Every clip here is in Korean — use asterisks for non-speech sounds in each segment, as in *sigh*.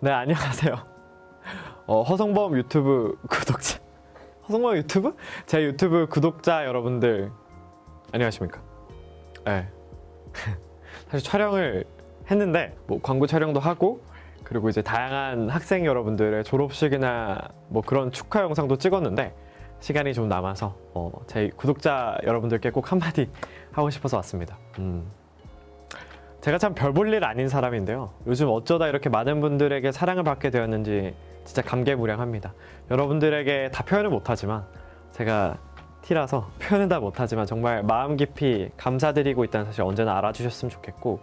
네 안녕하세요. 어, 허성범 유튜브 구독자 허성범 유튜브 제 유튜브 구독자 여러분들 안녕하십니까? 네. *laughs* 사실 촬영을 했는데 뭐 광고 촬영도 하고 그리고 이제 다양한 학생 여러분들의 졸업식이나 뭐 그런 축하 영상도 찍었는데 시간이 좀 남아서 어, 제 구독자 여러분들께 꼭 한마디 하고 싶어서 왔습니다. 음. 제가 참 별 볼 일 아닌 사람인데요. 요즘 어쩌다 이렇게 많은 분들에게 사랑을 받게 되었는지 진짜 감개무량합니다. 여러분들에게 다 표현을 못하지만 제가 T라서 표현은 다 못하지만 정말 마음 깊이 감사드리고 있다는 사실 언제나 알아주셨으면 좋겠고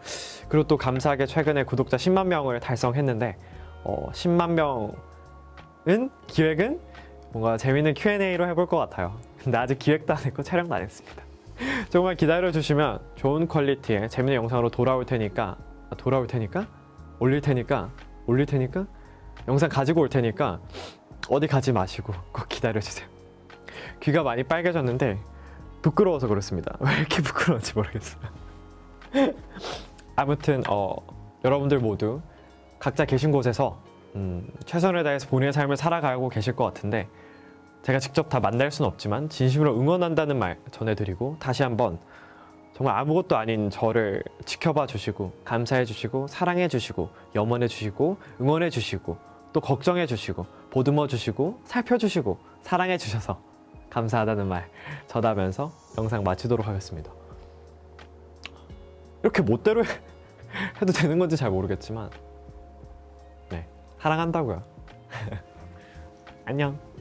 그리고 또 감사하게 최근에 구독자 10만 명을 달성했는데 어, 10만 명은 기획은 뭔가 재밌는 Q&A로 해볼 것 같아요. 근데 아직 기획도 안 했고 촬영도 안 했습니다. *laughs* 조금만 기다려 주시면 좋은 퀄리티의 재밌는 영상으로 돌아올 테니까 아, 돌아올 테니까 올릴 테니까 올릴 테니까 영상 가지고 올 테니까 어디 가지 마시고 꼭 기다려 주세요. 귀가 많이 빨개졌는데 부끄러워서 그렇습니다. *laughs* 왜 이렇게 부끄러운지 모르겠어요. *laughs* 아무튼 어, 여러분들 모두 각자 계신 곳에서 음, 최선을 다해서 본인의 삶을 살아가고 계실 것 같은데 제가 직접 다 만날 수는 없지만 진심으로 응원한다는 말 전해드리고 다시 한번 정말 아무것도 아닌 저를 지켜봐 주시고 감사해 주시고 사랑해 주시고 염원해 주시고 응원해 주시고 또 걱정해 주시고 보듬어 주시고 살펴 주시고 사랑해 주셔서 감사하다는 말 전하면서 영상 마치도록 하겠습니다. 이렇게 멋대로 해도 되는 건지 잘 모르겠지만 네 사랑한다고요. *laughs* 안녕.